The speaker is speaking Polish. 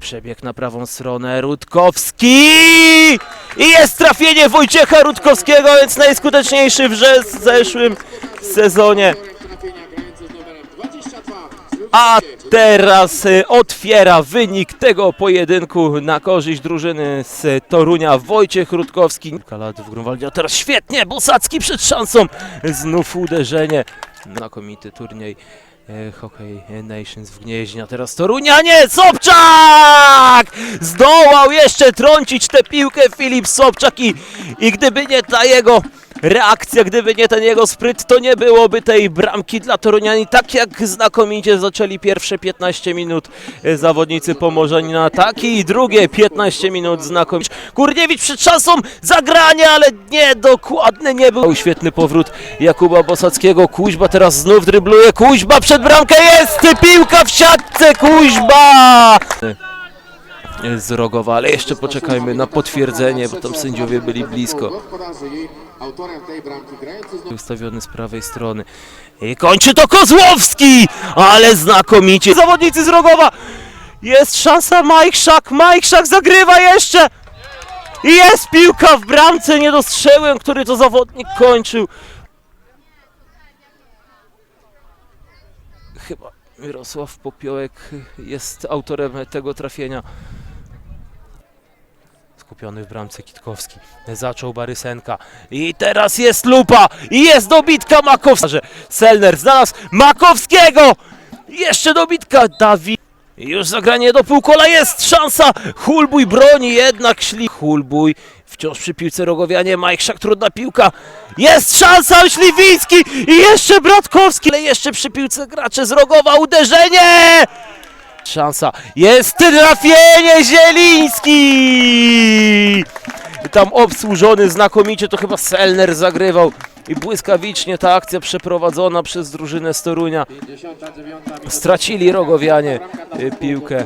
Przebieg na prawą stronę, Rutkowski! I jest trafienie Wojciecha Rutkowskiego, więc najskuteczniejszy w zeszłym sezonie. A teraz y, otwiera wynik tego pojedynku na korzyść drużyny z Torunia Wojciech Rutkowski. Kalat w Grunwaldzie, a teraz świetnie, Bosacki przed szansą, znów uderzenie. Znakomity turniej e, Hockey Nations w Gnieźnie, teraz Torunianie, Sobczak! Zdołał jeszcze trącić tę piłkę Filip Sobczak i, i gdyby nie ta jego reakcja, gdyby nie ten jego spryt, to nie byłoby tej bramki dla Toruniani. Tak jak znakomicie zaczęli pierwsze 15 minut e, zawodnicy Pomorzanina, tak i drugie 15 minut znakomicie. Kurniewicz przed szansą zagrania, ale nie dokładny nie był. Świetny powrót Jakuba Bosackiego. Kuźba teraz znów drybluje. Kuźba przed bramkę jest! Piłka w siatce! Kuźba! Z Rogowa, ale jeszcze poczekajmy na potwierdzenie, bo tam sędziowie byli blisko. Ustawiony z prawej strony. I kończy to Kozłowski! Ale znakomicie! Zawodnicy z Rogowa! Jest szansa Mike Szak, Szak zagrywa jeszcze! Jest piłka w bramce, nie dostrzegłem, który to zawodnik kończył. Chyba Mirosław Popiołek jest autorem tego trafienia. Skupiony w bramce Kitkowski. Zaczął Barysenka. I teraz jest lupa. I jest dobitka Makowskiego. Selner znalazł Makowskiego. Jeszcze dobitka Dawid. Już zagranie do półkola jest szansa. Hulbuj broni jednak szli. Hulbuj wciąż przy piłce rogowianie. Majkszak trudna piłka. Jest szansa Śliwiński i jeszcze Bratkowski. Ale jeszcze przy piłce gracze z rogowa uderzenie. Szansa. Jest trafienie Zieliński! Tam obsłużony znakomicie, to chyba Selner zagrywał. I błyskawicznie ta akcja przeprowadzona przez drużynę z Torunia. 59 minuta. Stracili rogowianie y, piłkę.